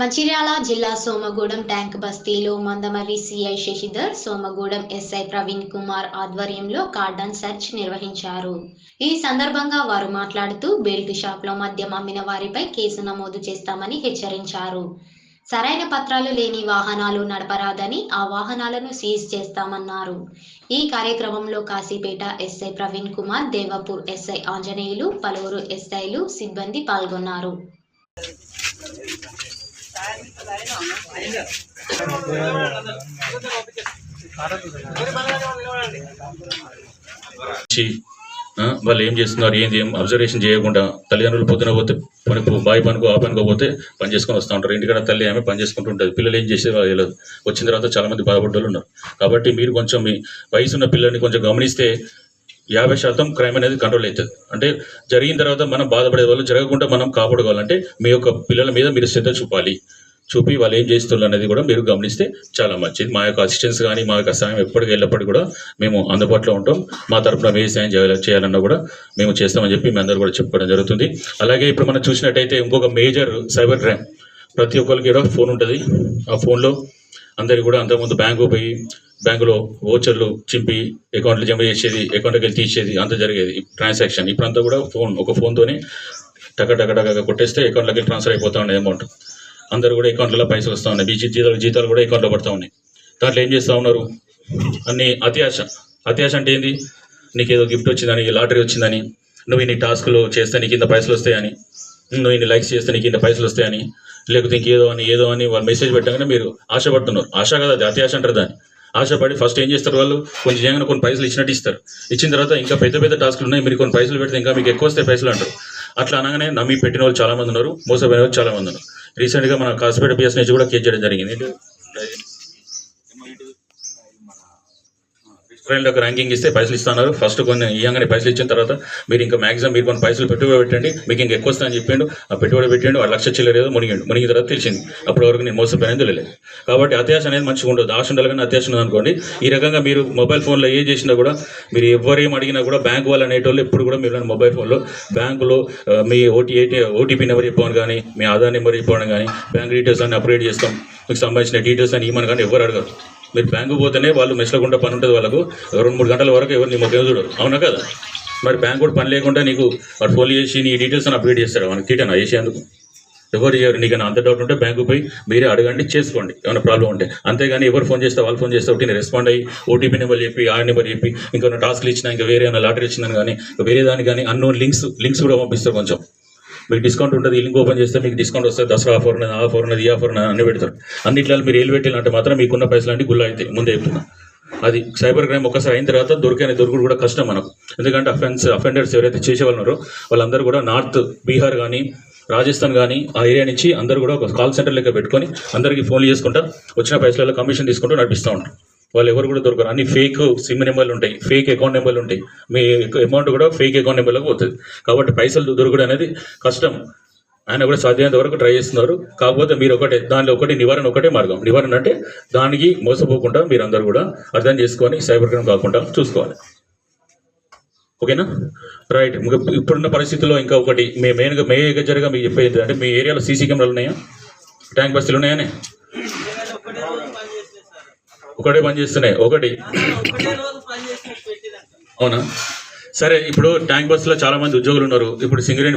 మంచిర్యాల జిల్లా సోమగూడెం ట్యాంక్ బస్తీలో Mandamarri CI Shashidhar Somagudem SI Praveen Kumar ఆధ్వర్యంలో కార్డన్ సెర్చ్ నిర్వహించారు. ఈ సందర్భంగా వారు మాట్లాడుతూ బెల్ట్ షాప్లో మద్యం అమ్మిన వారిపై కేసు నమోదు చేస్తామని హెచ్చరించారు. సరైన పత్రాలు లేని వాహనాలు నడపరాదని ఆ వాహనాలను సీజ్ చేస్తామన్నారు. ఈ కార్యక్రమంలో కాశీపేట ఎస్ఐ ప్రవీణ్ కుమార్ దేవపూర్ ఎస్ఐ ఆంజనేయులు పలువురు ఎస్ఐలు సిబ్బంది పాల్గొన్నారు. వాళ్ళు ఏం చేస్తున్నారు ఏంది ఏం అబ్జర్వేషన్ చేయకుండా తల్లిదండ్రులు పొద్దున పోతే పని బాయ్ పనుకో ఆ పనుకో పోతే పని చేసుకొని వస్తూ ఉంటారు. ఇంటికాడ తల్లి ఆమె పని చేసుకుంటూ ఉంటుంది. పిల్లలు ఏం చేసేవాళ్ళు తెలియదు వచ్చిన తర్వాత చాలా మంది బాధపడ్డోళ్ళు ఉన్నారు. కాబట్టి మీరు కొంచెం మీ వయసున్న పిల్లల్ని కొంచెం గమనిస్తే యాభై శాతం క్రైమ్ అనేది కంట్రోల్ అవుతుంది. అంటే జరిగిన తర్వాత మనం బాధపడే వాళ్ళు జరగకుండా మనం కాపాడుకోవాలంటే మీ యొక్క పిల్లల మీద మీరు శ్రద్ధ చూపాలి. చూపి వాళ్ళు ఏం చేస్తున్నారు అనేది కూడా మీరు గమనిస్తే చాలా మంచిది. మా యొక్క అసిస్టెన్స్ కానీ మా యొక్క సాయం ఎప్పటికీ ఎల్లప్పటికీ కూడా మేము అందుబాటులో ఉంటాం. మా తరఫున ఏ సాయం చేయాలి చేయాలన్నా కూడా మేము చేస్తామని చెప్పి మీ అందరూ కూడా చెప్పడం జరుగుతుంది. అలాగే ఇప్పుడు మనం చూసినట్టయితే ఇంకొక మేజర్ సైబర్ క్రైమ్. ప్రతి ఒక్కరికి కూడా ఫోన్ ఉంటుంది. ఆ ఫోన్లో అందరికి కూడా అంతకుముందు బ్యాంకు పోయి బ్యాంకులో ఓచర్లు చింపి అకౌంట్లు జమ చేసేది అకౌంట్కి వెళ్ళి తీసేది అంత జరిగేది. ట్రాన్సాక్షన్ ఇప్పుడంతా కూడా ఫోన్ ఒక ఫోన్తోనే టక టక టక కొట్టేస్తే అకౌంట్లోకి ట్రాన్స్ఫర్ అయిపోతా ఉన్నాయి అమౌంట్ అందరూ కూడా అకౌంట్లలో పైసలు వస్తూ ఉన్నాయి. బీజీ జీతాలు జీతాలు కూడా అకౌంట్లో పడుతూ ఉన్నాయి. దాంట్లో ఏం చేస్తూ ఉన్నారు? అన్ని అత్యాశ. అత్యాశ అంటే ఏంది? నీకు ఏదో గిఫ్ట్ వచ్చిందని లాటరీ వచ్చిందని నువ్వు ఇన్ని టాస్క్లు చేస్తే నీకు ఇంత పైసలు వస్తాయని నువ్వు ఇన్ని లైక్స్ చేస్తే నీకు ఇంత పైసలు వస్తాయని లేకపోతే ఇంకేదో అని ఏదో అని వాళ్ళు మెసేజ్ పెట్టగానే మీరు ఆశపడుతున్నారు. ఆశ కదా అది అత్యాశ అంటారు దాన్ని. ఆశపడి ఫస్ట్ ఏం చేస్తారు వాళ్ళు? కొంచెం చేయగానే కొన్ని పైసలు ఇచ్చినట్టు ఇస్తారు. ఇచ్చిన తర్వాత ఇంకా పెద్ద పెద్ద టాస్క్లు ఉన్నాయి. మీరు కొన్ని పైసలు పెడితే ఇంకా మీకు ఎక్కువ వస్తే పైసలు అంటారు. అట్లా అనగానే నమ్మి పెట్టిన వాళ్ళు చాలా మంది ఉన్నారు. మోసపోయిన వాళ్ళు చాలా మంది ఉన్నారు రీసెంట్గా మన కాసుపేట పిఎస్ నుంచి కూడా కేసు చేయడం జరిగింది. ఏంటి? ఒక ర్యాంకింగ్ ఇస్తే పైసలు ఇస్తున్నారు. ఫస్ట్ కొన్ని ఇవ్వగానే పైసలు ఇచ్చిన తర్వాత మీరు ఇంకా మాక్సిమం మీరు కొన్ని పైసలు పెట్టుబడి పెట్టండి. మీకు ఇంకా ఎక్కువ వస్తాయని చెప్పిండు. ఆ పెట్టుబడి పెట్టిండు. ఆ లక్ష చిల్లర ఏదో మునిగిండు. మునిగిన తర్వాత తెలిసింది. అప్పటి వరకు నేను మోసపోయినది తెలియలేదు కాబట్టి అత్యాశ అనేది మంచిగా ఉండదు. ఆశ ఉండాలి కానీ అత్యాశ ఉన్నది అనుకోండి. ఈ రకంగా మీరు మొబైల్ ఫోన్లో ఏ చేసినా కూడా మీరు ఎవరేం అడిగినా కూడా బ్యాంక్ వాళ్ళు అనేటోళ్ళు ఎప్పుడు కూడా మీరు మొబైల్ ఫోన్లో బ్యాంకులో మీ ఓటీ ఓటీపీ నెంబర్ చెప్పమని కానీ మీ ఆధార్ నెంబర్ చెప్పమని కానీ బ్యాంక్ డీటెయిల్స్ అన్ని అప్డేట్ చేస్తాం. మీకు సంబంధించిన డీటెయిల్స్ అని ఇవ్వమని కానీ ఎవరు అడగరు. మీరు బ్యాంకు పోతేనే వాళ్ళు మెసలకుండా పని ఉంటుంది వాళ్ళకు. రెండు మూడు గంటల వరకు ఎవరు నీ మొక్క చూడరు అవునా కదా? మరి బ్యాంక్ కూడా పని లేకుండా నీకు వాడు ఫోన్ చేసి నీ డీటెయిల్స్ అని అప్డేట్ చేస్తాడు. మనకి తీటనా చేసేందుకు ఎవరు చేయరు. నీకు అంత డౌట్ ఉంటే బ్యాంకు పోయి మీరే అడగండి చేసుకోండి. ఏమైనా ప్రాబ్లం ఉంటే. అంతేగాని ఎవరు ఫోన్ చేస్తే వాళ్ళు ఫోన్ చేస్తే ఒకటి రెస్పాండ్ అయ్యి ఓటీపీ నెంబర్ చెప్పి ఆ నెంబర్ చెప్పి ఇంకా టాస్క్లు ఇచ్చినా ఇంకా వేరే ఏమైనా లాటరీ ఇచ్చినాను కానీ వేరే దానికి కానీ అన్నోన్ లింక్స్ లింక్స్ కూడా పంపిస్తారు కొంచెం. మీకు డిస్కౌంట్ ఉంటుంది ఈ లింక్ ఓపెన్ చేస్తే మీకు డిస్కౌంట్ వస్తుంది దసరా ఆఫర్ ఉన్నది ఆ ఆఫర్ ఉన్నది ఈ ఆఫర్ ఉన్నది అన్ని పెడతారు. అన్నిట్లో మీరు ఏలు పెట్టాలంటే మాత్రం మీకున్న పైసలు అంటే గుల్ల అవుతాయి ముందే చెప్తున్నా. అది సైబర్ క్రైమ్ ఒకసారి అయిన తర్వాత దొరికే దొరుకుడు కూడా కష్టం మనకు. ఎందుకంటే అఫెన్స్ అఫెండర్స్ ఎవరైతే చేసేవాళ్ళు ఉన్నారో వాళ్ళందరూ కూడా నార్త్ బీహార్ కానీ రాజస్థాన్ కానీ ఆ ఏరియా నుంచి అందరూ కూడా ఒక కాల్ సెంటర్ లెక్క పెట్టుకొని అందరికీ ఫోన్లు చేసుకుంటా వచ్చిన పైసలలో కమిషన్ తీసుకుంటూ నడిపిస్తూ ఉంటారు. వాళ్ళు ఎవరు కూడా దొరకరు. అన్ని ఫేక్ సిమ్ నెంబర్లు ఉంటాయి. ఫేక్ అకౌంట్ నెంబర్లు ఉంటాయి. మీ అమౌంట్ కూడా ఫేక్ అకౌంట్ నెంబర్లకు పోతుంది. కాబట్టి పైసలు దొరకడం అనేది కష్టం. ఆయన కూడా సాధ్యమైనంత వరకు ట్రై చేస్తున్నారు. కాకపోతే మీరు ఒకటే దానిలో ఒకటి నివారణ ఒకటే మార్గం. నివారణ అంటే దానికి మోసపోకుండా మీరు అందరూ కూడా అర్థం చేసుకొని సైబర్ క్రైమ్ కాకుండా చూసుకోవాలి. ఓకేనా? రైట్ ఇంకా ఇప్పుడున్న పరిస్థితుల్లో ఇంకా ఒకటి మీ మెయిన్గా మేజర్గా మీకు చెప్పేది అంటే మీ ఏరియాలో సీసీ కెమెరాలు ఉన్నాయా? ట్యాంక్ బస్సులు ఉన్నాయనే ఒకటే పని చేస్తున్నాయి. ఒకటి. అవునా? సరే ఇప్పుడు ట్యాంక్ బస్సులో చాలా మంది ఉద్యోగులు ఉన్నారు. ఇప్పుడు సింగరేణి